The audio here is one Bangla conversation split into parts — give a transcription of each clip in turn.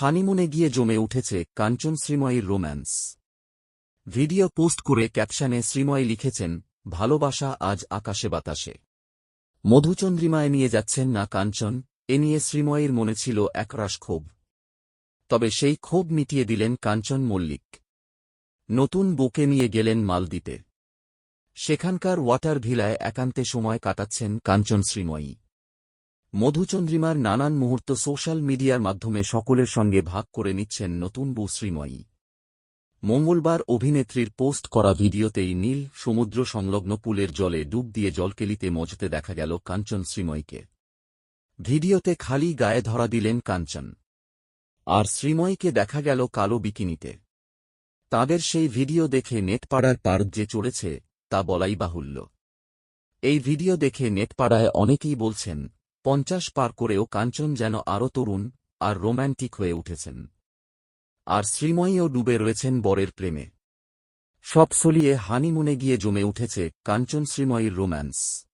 হানিমুনে গিয়ে জমে উঠেছে কাঞ্চন শ্রীময়ীর রোম্যান্স। ভিডিও পোস্ট করে ক্যাপশনে শ্রীময়ী লিখেছেন, ভালোবাসা আজ আকাশে বাতাসে। মধুচন্দ্রিমায় নিয়ে যাচ্ছেন না কাঞ্চন, এ নিয়ে শ্রীময়ীর মনে ছিল একরাশ ক্ষোভ। তবে সেই ক্ষোভ মিটিয়ে দিলেন কাঞ্চন মল্লিক। নতুন বুকে নিয়ে গেলেন মালদ্বীপে। সেখানকার ওয়াটার ভিলায় একান্তে সময় কাটাচ্ছেন কাঞ্চন শ্রীময়ী। মধুচন্দ্রিমার নানান মুহূর্ত সোশ্যাল মিডিয়ার মাধ্যমে সকলের সঙ্গে ভাগ করে নিচ্ছেন নতুন বউ শ্রীময়ী। মঙ্গলবার অভিনেত্রীর পোস্ট করা ভিডিওতেই নীল সমুদ্র সংলগ্ন পুলের জলে ডুব দিয়ে জলকেলিতে মজতে দেখা গেল কাঞ্চন শ্রীময়ীকে। ভিডিওতে খালি গায়ে ধরা দিলেন কাঞ্চন। আর শ্রীময়ীকে দেখা গেল কালো বিকিনিতে। তাদের সেই ভিডিও দেখে নেটপাড়ার পার যে চড়েছে, তা বলাই বাহুল্য। এই ভিডিও দেখে নেটপাড়ায় অনেকেই বলছেন পঞ্চাশ পার করেও কাঞ্চন যেন আরও তরুণ আর রোম্যান্টিক হয়ে উঠেছেন। আর শ্রীময়ীও ডুবে রয়েছেন বরের প্রেমে। সব সলিয়ে হানিমুনে গিয়ে জমে উঠেছে কাঞ্চন শ্রীময়ীর রোম্যান্স।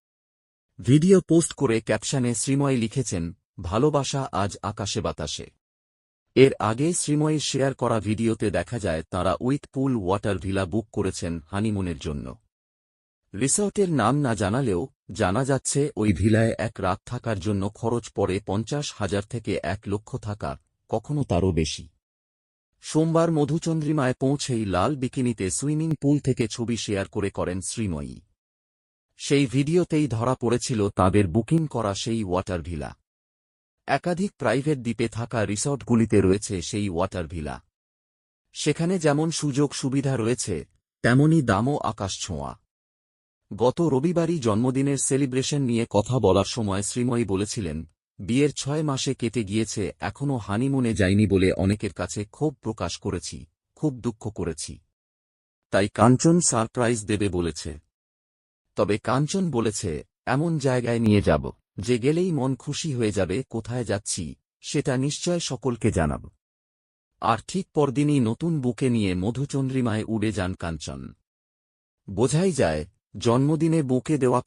ভিডিও পোস্ট করে ক্যাপশনে শ্রীময়ী লিখেছেন, ভালোবাসা আজ আকাশে বাতাসে। এর আগে শ্রীময়ীর শেয়ার করা ভিডিওতে দেখা যায় তাঁরা with pool water villa book করেছেন হানিমুনের জন্য। রিসর্টের নাম না জানালেও জানা যাচ্ছে, ওই ভিলায় এক রাত থাকার জন্য খরচ পড়ে পঞ্চাশ হাজার থেকে এক লক্ষ থাকা কখনো তারও বেশি। সোমবার মধুচন্দ্রিমায় পৌঁছেই লাল বিকিনিতে সুইমিং পুল থেকে ছবি শেয়ার করে করেন শ্রীময়ী। সেই ভিডিওতেই ধরা পড়েছিল তাদের বুকিং করা সেই ওয়াটার ভিলা। একাধিক প্রাইভেট দ্বীপে থাকা রিসর্টগুলিতে রয়েছে সেই ওয়াটার ভিলা। সেখানে যেমন সুযোগ সুবিধা রয়েছে তেমনই দামও আকাশ ছোঁয়া। গত রবিবারই জন্মদিনের সেলিব্রেশন নিয়ে কথা বলার সময় শ্রীময়ী বলেছিলেন, বিয়ের ছয় মাসে কেটে গিয়েছে এখনও হানিমুনে যায়নি বলে অনেকের কাছে ক্ষোভ প্রকাশ করেছি, খুব দুঃখ করেছি। তাই কাঞ্চন সারপ্রাইজ দেবে বলেছে। তবে কাঞ্চন বলেছে, এমন জায়গায় নিয়ে যাব, যে গেলেই মন খুশি হয়ে যাবে, কোথায় যাচ্ছি, সেটা নিশ্চয় সকলকে জানাব। আর ঠিক পরদিনই নতুন বুকে নিয়ে মধুচন্দ্রিমায় উড়ে যান কাঞ্চন। বোঝাই যায় জন্মদিনে বুকে দেওয়া